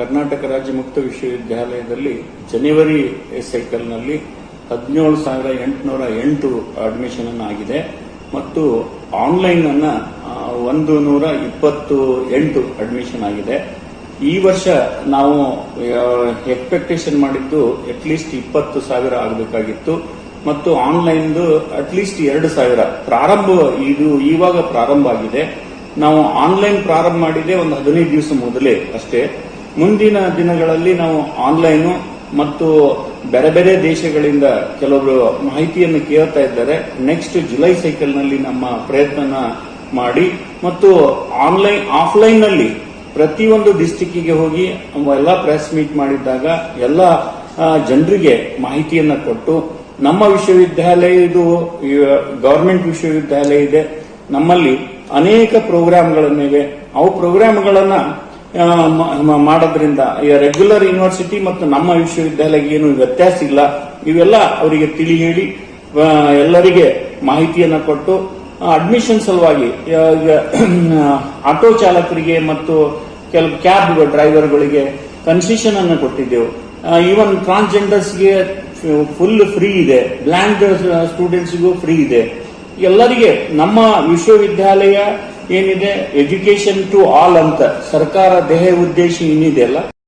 ಕರ್ನಾಟಕ ರಾಜ್ಯ ಮುಕ್ತ ವಿಶ್ವವಿದ್ಯಾಲಯದಲ್ಲಿ ಜನವರಿ ಸೈಕಲ್ನಲ್ಲಿ ಹದಿನೇಳು ಸಾವಿರ ಎಂಟುನೂರ ಎಂಟು ಅಡ್ಮಿಷನ್ ಆಗಿದೆ. ಮತ್ತು ಆನ್ಲೈನ್ ಅನ್ನ ಒಂದು ನೂರ ಇಪ್ಪತ್ತು ಎಂಟು ಅಡ್ಮಿಷನ್ ಆಗಿದೆ. ಈ ವರ್ಷ ನಾವು ಎಕ್ಸ್ಪೆಕ್ಟೇಷನ್ ಮಾಡಿದ್ದು ಅಟ್ಲೀಸ್ಟ್ ಇಪ್ಪತ್ತು ಸಾವಿರ ಆಗಬೇಕಾಗಿತ್ತು. ಮತ್ತು ಆನ್ಲೈನ್ದು ಅಟ್ಲೀಸ್ಟ್ ಎರಡು ಸಾವಿರ. ಪ್ರಾರಂಭ, ಇದು ಇವಾಗ ಪ್ರಾರಂಭ ಆಗಿದೆ. ನಾವು ಆನ್ಲೈನ್ ಪ್ರಾರಂಭ ಮಾಡಿದೆ ಒಂದು ಹದಿನೈದು ದಿವಸ ಮೊದಲೇ ಅಷ್ಟೇ. ಮುಂದಿನ ದಿನಗಳಲ್ಲಿ ನಾವು ಆನ್ಲೈನ್ ಮತ್ತು ಬೇರೆ ಬೇರೆ ದೇಶಗಳಿಂದ ಕೆಲವರು ಮಾಹಿತಿಯನ್ನು ಕೇಳ್ತಾ ಇದ್ದಾರೆ. ನೆಕ್ಸ್ಟ್ ಜುಲೈ ಸೈಕಲ್ನಲ್ಲಿ ನಮ್ಮ ಪ್ರಯತ್ನನ ಮಾಡಿ ಮತ್ತು ಆನ್ಲೈನ್ ಆಫ್ಲೈನ್ನಲ್ಲಿ ಪ್ರತಿಯೊಂದು ಡಿಸ್ಟಿಕ್ಕಿಗೆ ಹೋಗಿ ಎಲ್ಲ ಪ್ರೆಸ್ ಮೀಟ್ ಮಾಡಿದ್ದಾಗ ಎಲ್ಲ ಜನರಿಗೆ ಮಾಹಿತಿಯನ್ನು ಕೊಟ್ಟು ನಮ್ಮ ವಿಶ್ವವಿದ್ಯಾಲಯ ಇದು ಗವರ್ಮೆಂಟ್ ವಿಶ್ವವಿದ್ಯಾಲಯ ಇದೆ. ನಮ್ಮಲ್ಲಿ ಅನೇಕ ಪ್ರೋಗ್ರಾಮ್ಗಳನ್ನಿವೆ ಅವು ಪ್ರೋಗ್ರಾಂಗಳನ್ನ ಮಾಡೋದ್ರಿಂದ ರೆಗ್ಯುಲರ್ ಯೂನಿವರ್ಸಿಟಿ ಮತ್ತು ನಮ್ಮ ವಿಶ್ವವಿದ್ಯಾಲಯಕ್ಕೆ ಏನು ವ್ಯತ್ಯಾಸ ಇಲ್ಲ. ಇವೆಲ್ಲ ಅವರಿಗೆ ತಿಳಿ ಹೇಳಿ ಎಲ್ಲರಿಗೆ ಮಾಹಿತಿಯನ್ನು ಕೊಟ್ಟು ಅಡ್ಮಿಷನ್ ಸಲುವಾಗಿ ಈಗ ಆಟೋ ಚಾಲಕರಿಗೆ ಮತ್ತು ಕೆಲವು ಕ್ಯಾಬ್ ಡ್ರೈವರ್ಗಳಿಗೆ ಕನ್ಸೆಷನ್ ಅನ್ನು ಕೊಟ್ಟಿದ್ದೆವು. ಈವನ್ ಟ್ರಾನ್ಸ್ಜೆಂಡರ್ಸ್ಗೆ ಫುಲ್ ಫ್ರೀ ಇದೆ. ಬ್ಲ್ಯಾಂಡ್ ಸ್ಟೂಡೆಂಟ್ಸ್ಗೂ ಫ್ರೀ ಇದೆ. ಎಲ್ಲರಿಗೆ ನಮ್ಮ ವಿಶ್ವವಿದ್ಯಾಲಯ ಏನಿದೆ? ಎಜುಕೇಶನ್ ಟು ಆಲ್ ಅಂತ. ಸರ್ಕಾರ ದೇಹ ಉದ್ದೇಶ ಏನಿದೆ ಅಲ್ಲ?